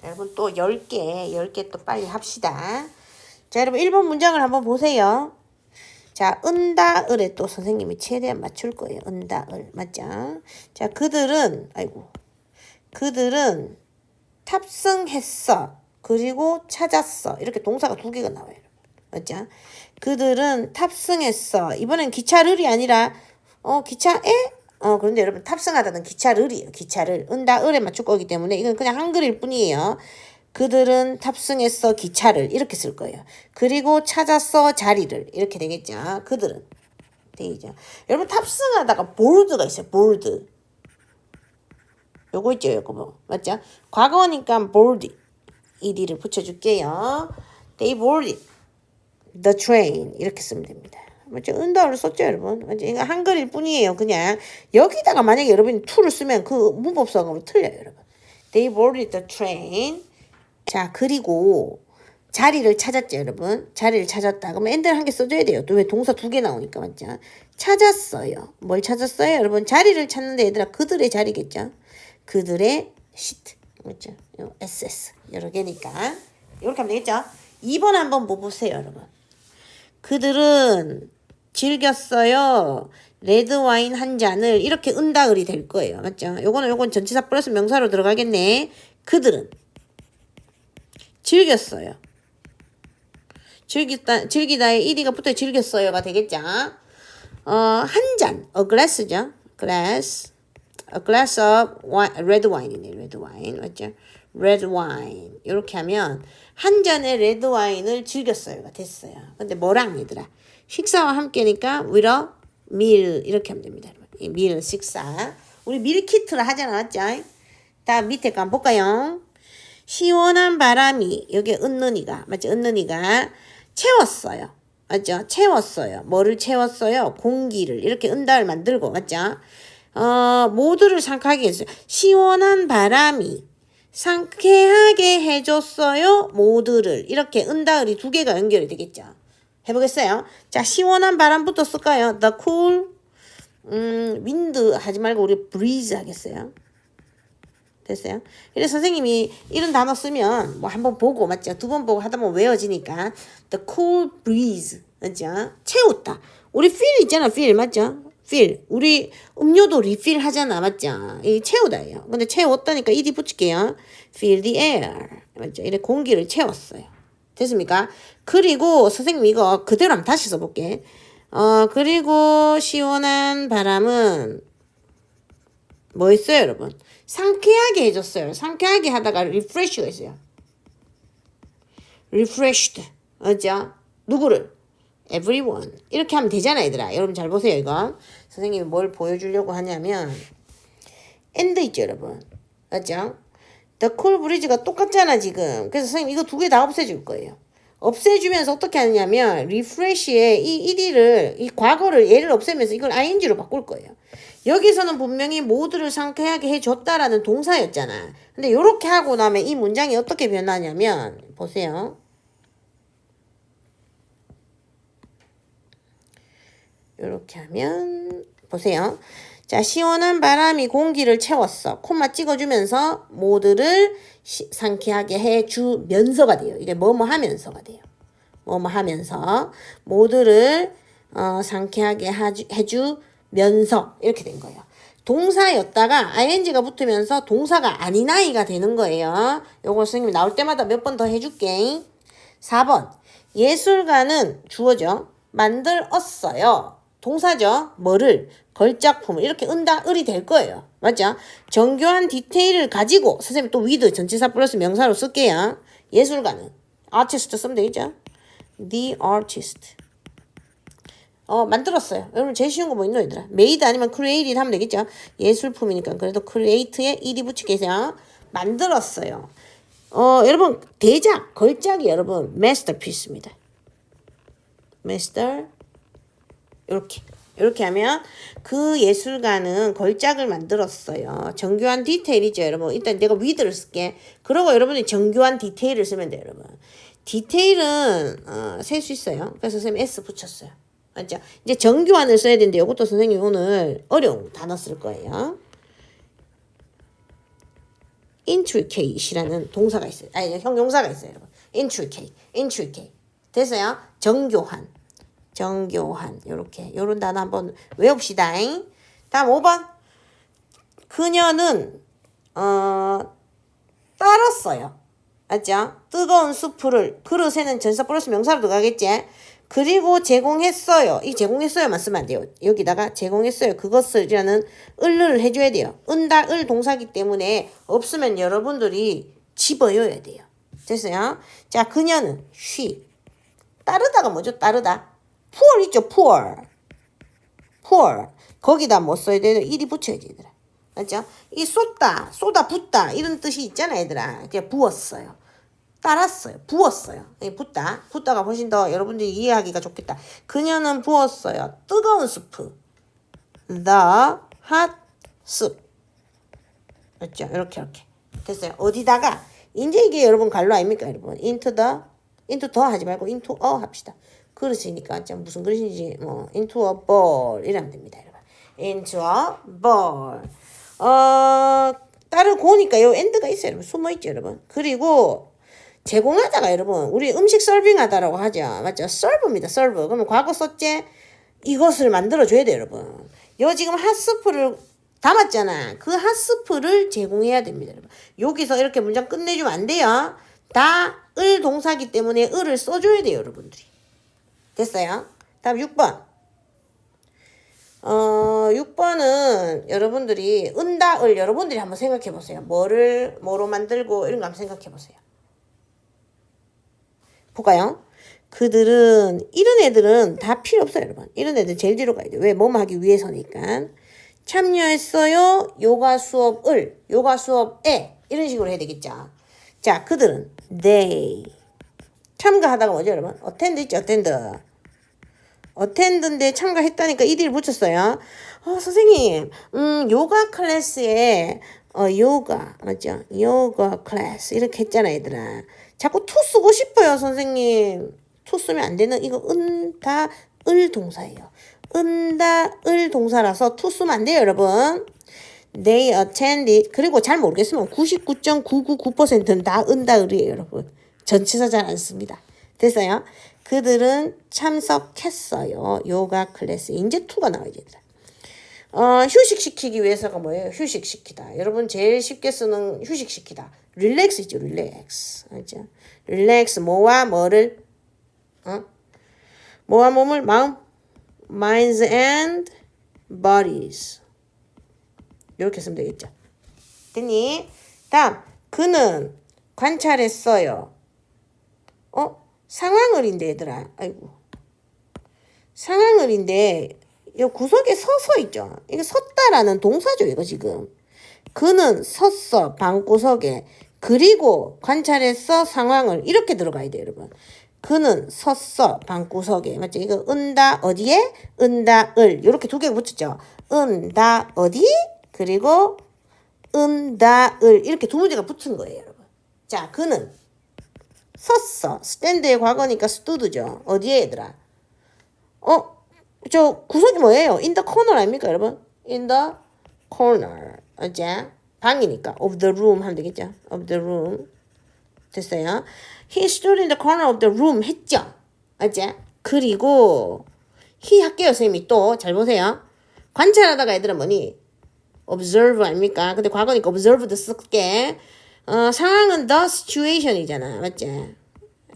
자, 여러분 또 10개, 10개 또 빨리 합시다. 자, 여러분 1번 문장을 한번 보세요. 자, 은다, 을에 또 선생님이 최대한 맞출 거예요. 은다, 을. 맞죠? 자, 그들은, 아이고. 그들은 탑승했어. 그리고 찾았어. 이렇게 동사가 두 개가 나와요. 맞죠? 그들은 탑승했어. 이번엔 기차를이 아니라, 어, 기차에? 어, 그런데 여러분, 탑승하다는 기차를이에요. 기차를. 은다, 을에 맞출 거기 때문에 이건 그냥 한글일 뿐이에요. 그들은 탑승했어 기차를 이렇게 쓸 거예요. 그리고 찾았어 자리를 이렇게 되겠죠. 그들은 되겠죠. 여러분 탑승하다가 보드가 있어요. 보드. 요거 있죠, 요거 뭐 맞죠? 과거니까 board ed를 붙여줄게요. They boarded the train 이렇게 쓰면 됩니다. 맞죠? 은다를 썼죠, 여러분. 이거 한글일 뿐이에요. 그냥 여기다가 만약에 여러분이 to를 쓰면 그 문법상으로 틀려요, 여러분. They boarded the train. 자, 그리고 자리를 찾았죠, 여러분. 자리를 찾았다. 그러면 엔드를 한개 써줘야 돼요. 또 왜 동사 두 개 나오니까, 맞죠? 찾았어요. 뭘 찾았어요, 여러분? 자리를 찾는데 얘들아, 그들의 자리겠죠? 그들의 시트. 맞죠? 요 SS. 여러 개니까. 이렇게 하면 되겠죠? 2번 한번 뭐 보세요, 여러분. 그들은 즐겼어요. 레드 와인 한 잔을 이렇게 은다을이 될 거예요. 맞죠? 요거는 요건 전치사 플러스 명사로 들어가겠네. 그들은 즐겼어요. 즐기다, 즐기다에 ed가 붙어 즐겼어요가 되겠죠. 어, 한 잔, a glass죠. glass, a glass of wine, red wine이네, red wine, 맞죠? red wine. 이렇게 하면 한 잔의 레드 와인을 즐겼어요가 됐어요. 근데 뭐랑 얘들아? 식사와 함께니까 with a meal 이렇게 하면 됩니다. 이 meal 식사. 우리 밀키트를 하잖아, 맞죠? 다 밑에 거 한번 볼까요? 시원한 바람이 여기 은는이가 맞죠? 은는이가 채웠어요. 맞죠? 채웠어요. 뭐를 채웠어요? 공기를 이렇게 은다를 만들고 맞죠? 어, 모두를 상쾌하게 했어요. 시원한 바람이 상쾌하게 해줬어요. 모두를 이렇게 은다을이 두 개가 연결이 되겠죠. 해보겠어요. 자, 시원한 바람부터 쓸까요? The cool 음, wind 하지 말고 우리 breeze 하겠어요. 됐어요? 이래 선생님이 이런 단어 쓰면 뭐 한 번 보고 맞죠? 두 번 보고 하다 보면 외워지니까 the cool breeze 맞죠? 채웠다. 우리 feel 있잖아, feel 맞죠? feel. 우리 음료도 refill 하잖아, 맞죠? 이 채우다예요. 근데 채웠다니까 ed 붙일게요. fill the air 맞죠? 이래 공기를 채웠어요. 됐습니까? 그리고 선생님 이거 그대로 한번 다시 써볼게. 어 그리고 시원한 바람은 뭐 있어요, 여러분? 상쾌하게 해줬어요. 상쾌하게 하다가 refresh가 있어요. refreshed. 맞죠? 누구를? everyone. 이렇게 하면 되잖아, 얘들아. 여러분 잘 보세요, 이거. 선생님이 뭘 보여주려고 하냐면, and 있죠, 여러분. 맞죠? Cool breeze가 똑같잖아, 지금. 그래서 선생님 이거 두 개 다 없애줄 거예요. 없애주면서 어떻게 하냐면, refresh의 이 1위를, 이 과거를 얘를 없애면서 이걸 ing로 바꿀 거예요. 여기서는 분명히 모두를 상쾌하게 해줬다라는 동사였잖아. 근데 이렇게 하고 나면 이 문장이 어떻게 변하냐면 보세요. 이렇게 하면 보세요. 자 시원한 바람이 공기를 채웠어. 콤마 찍어주면서 모두를 시, 상쾌하게 해주면서가 돼요. 이게 뭐뭐 하면서가 돼요. 뭐뭐 하면서 모두를 어, 상쾌하게 하주, 해주 면서 이렇게 된 거예요. 동사였다가 ing가 붙으면서 동사가 아닌 아이가 되는 거예요. 요거 선생님이 나올 때마다 몇 번 더 해줄게. 4번 예술가는 주어져 만들었어요. 동사죠. 뭐를 걸작품을 이렇게 은다 을이 될 거예요. 맞죠? 정교한 디테일을 가지고 선생님 또 위드 전치사 플러스 명사로 쓸게요. 예술가는 artist 쓰면 되겠죠? The artist 어, 만들었어요. 여러분 제일 쉬운 거 뭐 있노 얘들아? made 아니면 created 하면 되겠죠? 예술품이니까. 그래도 create에 ed 붙이게 해서 만들었어요. 어, 여러분 대작, 걸작이 여러분 masterpiece입니다. master 이렇게 이렇게 하면 그 예술가는 걸작을 만들었어요. 정교한 디테일이죠, 여러분. 일단 내가 with를 쓸게. 그러고 여러분이 정교한 디테일을 쓰면 돼요, 여러분. 디테일은 어, 셀 수 있어요. 그래서 선생님 S 붙였어요. 맞죠? 이제 정교환을 써야 되는데 이것도 선생님 오늘 어려운 단어 쓸 거예요. intricate이라는 동사가 있어요. 아니 형용사가 있어요, 여러분. intricate, intricate. 됐어요? 정교한, 정교한. 요렇게 요런 단어 한번 외웁시다. 다음 5번. 그녀는 어 따랐어요. 맞죠? 뜨거운 수프를 그릇에는 전사 플러스 명사로 들어가겠지? 그리고 제공했어요. 이 제공했어요만 쓰면 안 돼요. 여기다가 제공했어요. 그것을이라는 을을 해줘야 돼요. 은다 을 동사기 때문에 없으면 여러분들이 집어여야 돼요. 됐어요? 자, 그녀는 she. 따르다가 뭐죠? 따르다. Poor 있죠? poor. poor. 거기다 뭐 써야 돼요? 일이 붙여야 되더라. 맞죠? 이 쏟다, 쏟아 붓다 이런 뜻이 있잖아, 얘들아. 그냥 부었어요. 따랐어요. 부었어요. 예, 붓다. 붓다가 훨씬 더 여러분들이 이해하기가 좋겠다. 그녀는 부었어요. 뜨거운 수프. The hot soup. 맞죠? 이렇게 이렇게. 됐어요. 어디다가 이제 이게 여러분 갈로 아닙니까, 여러분? into the into the 하지 말고 into a 합시다. 그릇이니까 참 무슨 그릇인지 뭐 into a bowl 이러면 됩니다, 여러분. into a bowl. 어 따로 고니까 요 엔드가 있어요, 여러분. 숨어 있죠, 여러분. 그리고 제공하다가 여러분 우리 음식 서빙하다라고 하죠. 맞죠? 서브입니다. 서브. 그러면 과거 썼지? 이것을 만들어 줘야 돼요, 여러분. 요 지금 핫스프를 담았잖아. 그 핫스프를 제공해야 됩니다, 여러분. 여기서 이렇게 문장 끝내주면 안 돼요. 다 을 동사기 때문에 을을 써줘야 돼요, 여러분들이. 됐어요? 다음 6번. 어, 6번은 여러분들이 은다, 을 여러분들이 한번 생각해 보세요. 뭐를, 뭐로 만들고 이런 거 한번 생각해 보세요. 볼까요? 그들은 이런 애들은 다 필요 없어요, 여러분. 이런 애들 제일 뒤로 가야 돼. 왜? 뭐뭐 하기 위해서니까. 참여했어요. 요가 수업을 요가 수업에 이런 식으로 해야 되겠죠. 자, 그들은 they 참가하다가 뭐죠, 여러분? attend 있죠, attend. attend인데 참가했다니까 이디를 붙였어요. 어, 선생님, 음, 요가 클래스에 어, 요가 맞죠? 요가 클래스 이렇게 했잖아, 얘들아. 자꾸 투 쓰고 싶어요, 선생님. 투 쓰면 안 되는 이거 은 다 을 동사예요. 은다 을 동사라서 투 쓰면 안 돼요, 여러분. They attended 그리고 잘 모르겠으면 99.999%는 다 은다 을이에요, 여러분. 전치사 잘 안 씁니다. 됐어요? 그들은 참석했어요. 요가 클래스. 이제 투가 나와야 된다. 어, 휴식시키기 위해서가 뭐예요? 휴식시키다. 여러분 제일 쉽게 쓰는 휴식시키다. 릴렉스죠, 릴렉스. 알죠? 릴렉스 뭐와 뭐를 어? 뭐와 몸을 마음 minds and bodies 이렇게 쓰면 되겠죠. 됐니? 다음 그는 관찰했어요. 어? 상황을인데 얘들아. 아이고. 상황을인데 이 구석에 서서 있죠. 이게 섰다라는 동사죠, 이거 지금. 그는 섰어 방구석에 그리고 관찰했어 상황을 이렇게 들어가야 돼요, 여러분. 그는 섰어 방구석에 맞죠? 이거 은다 어디에 은다 을 이렇게 두 개 붙였죠. 은다 어디 그리고 은 다 을 이렇게 두 문제가 붙은 거예요, 여러분. 자, 그는 섰어 스탠드의 과거니까 스투드죠. 어디에 얘들아? 어? 저 구석이 뭐예요? the corner 아닙니까, 여러분? the corner. 어째? 방이니까 of the room 하면 되겠죠. of the room. 됐어요. He stood in the corner of the room 했죠. 어째? 그리고 he 할게요, 선생님이 또. 잘 보세요. 관찰하다가 애들은 뭐니? Observe 아닙니까? 근데 과거니까 observed 쓸게. 어, 상황은 the situation이잖아. 맞지?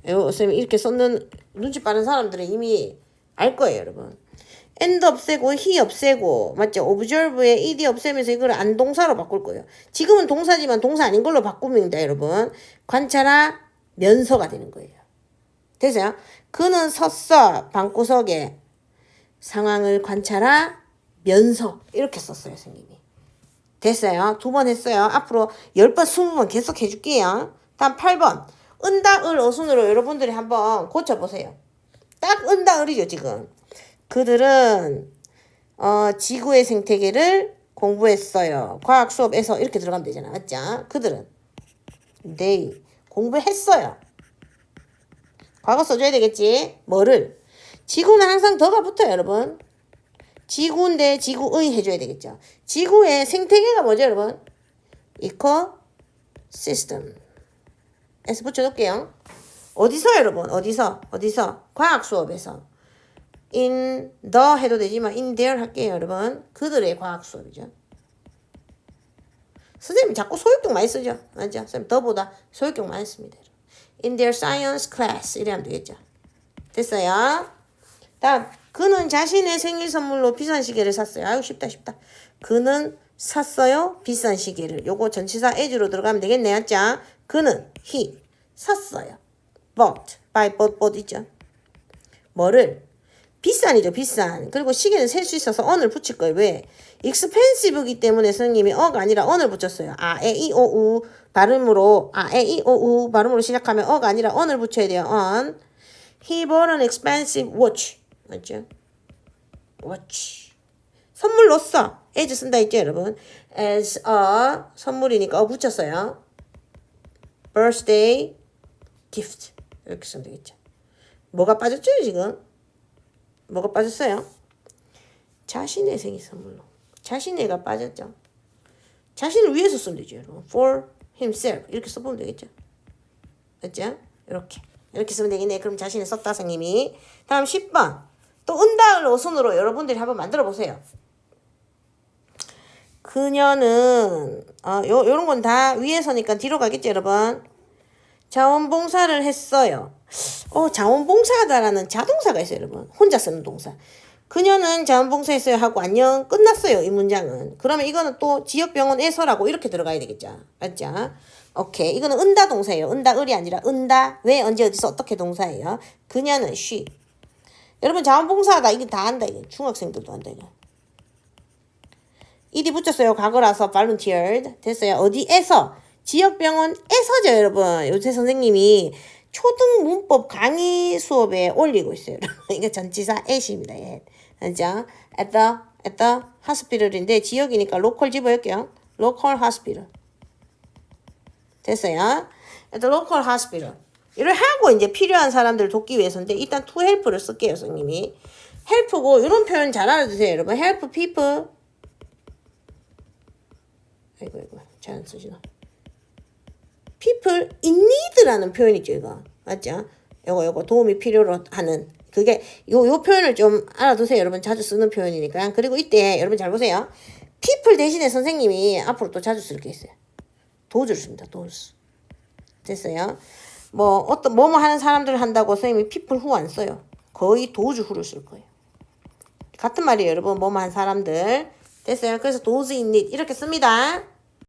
선생님 이렇게 썼는 눈치 빠른 사람들은 이미 알 거예요, 여러분. and 없애고 he 없애고 맞죠? observe에 ed 없애면서 이걸 안 동사로 바꿀 거예요. 지금은 동사지만 동사 아닌 걸로 바꾸면 여러분. 관찰하 면서가 되는 거예요. 되세요? 그는 섰어 방구석에 상황을 관찰하 면서 이렇게 썼어요, 선생님이. 됐어요. 두 번 했어요. 앞으로 10번, 20번 계속 해줄게요. 다음 8번. 은다, 을, 어순으로 여러분들이 한번 고쳐보세요. 딱 은다, 을이죠, 지금. 그들은 어, 지구의 생태계를 공부했어요. 과학 수업에서 이렇게 들어가면 되잖아. 맞죠? 그들은 they 공부했어요. 과거 써줘야 되겠지. 뭐를? 지구는 항상 더가 붙어요, 여러분. 지구인데 지구의 해줘야 되겠죠. 지구의 생태계가 뭐죠, 여러분? 이코 system. 에서 붙여놓을게요. 어디서 여러분? 어디서? 어디서? 과학 수업에서. in the 해도 되지만 in their 할게요 여러분. 그들의 과학 수업이죠. 선생님 자꾸 소유격 많이 쓰죠. 맞죠? 선생님 더보다 소유격 많이 씁니다. In their science class 이래 하면 되겠죠. 됐어요. 다음 그는 자신의 생일 선물로 비싼 시계를 샀어요. 아유 쉽다 쉽다. 그는 샀어요. 비싼 시계를. 요거 전치사 as로 들어가면 되겠네요. 자, 그는 he 샀어요. bought by bought bought 있죠. 뭐를 비싼이죠 비싼 그리고 시계는 셀 수 있어서 on을 붙일 거예요 왜 expensive이기 때문에 선생님이 어가 아니라 on을 붙였어요 아, 에, 이, 오, 우 발음으로 아, 에, 이, 오, 우 발음으로 시작하면 어가 아니라 on을 붙여야 돼요 on he bought an expensive watch 맞죠 watch 선물로 써 as 쓴다 했죠 여러분 as a 선물이니까 어 붙였어요 birthday gift 이렇게 쓰면 되겠죠 뭐가 빠졌죠 지금 뭐가 빠졌어요? 자신의 생일 선물로. 자신의가 빠졌죠. 자신을 위해서 쓰면 되죠, 여러분. For himself. 이렇게 써보면 되겠죠. 맞죠? 이렇게. 이렇게 쓰면 되겠네. 그럼 자신의 썼다, 선생님이. 다음 10번. 또 은다을 어순으로 여러분들이 한번 만들어 보세요. 그녀는, 어, 요, 요런 건 다 위에서니까 뒤로 가겠죠, 여러분. 자원봉사를 했어요. 어, 자원봉사하다라는 자동사가 있어요, 여러분. 혼자 쓰는 동사. 그녀는 자원봉사했어요 하고 안녕 끝났어요, 이 문장은. 그러면 이거는 또 지역병원에서라고 이렇게 들어가야 되겠죠. 맞죠? 오케이. 이거는 은다 동사예요. 은다 을이 아니라 은다. 왜, 언제, 어디서, 어떻게 동사예요? 그녀는 she. 여러분 자원봉사하다 이게 다 한다, 이게. 중학생들도 한다, 이거. 이디 붙였어요. 과거라서 volunteered. 됐어요. 어디에서? 지역병원에서죠, 여러분. 요새 선생님이 초등 문법 강의 수업에 올리고 있어요. 이거 전치사 at입니다. at. 알죠? at the, at the hospital인데 지역이니까 local 집어볼게요. local hospital. 됐어요? at the local hospital. 이를 하고 이제 필요한 사람들을 돕기 위해서인데 일단 to help를 쓸게요, 선생님이. help고 이런 표현 잘 알아두세요, 여러분. help people. 아이고, 아이고. 잘 안 쓰시나. people in need라는 표현 있죠, 이거. 맞죠? 요거, 요거 도움이 필요로 하는. 그게, 요, 요 표현을 좀 알아두세요. 여러분 자주 쓰는 표현이니까. 그리고 이때, 여러분 잘 보세요. people 대신에 선생님이 앞으로 또 자주 쓸 게 있어요. 도주를 씁니다, 도주. 됐어요? 뭐, 어떤, 뭐뭐 하는 사람들 한다고 선생님이 people who 안 써요. 거의 도주 후를 쓸 거예요. 같은 말이에요, 여러분. 뭐뭐 한 사람들. 됐어요? 그래서 in need. 이렇게 씁니다.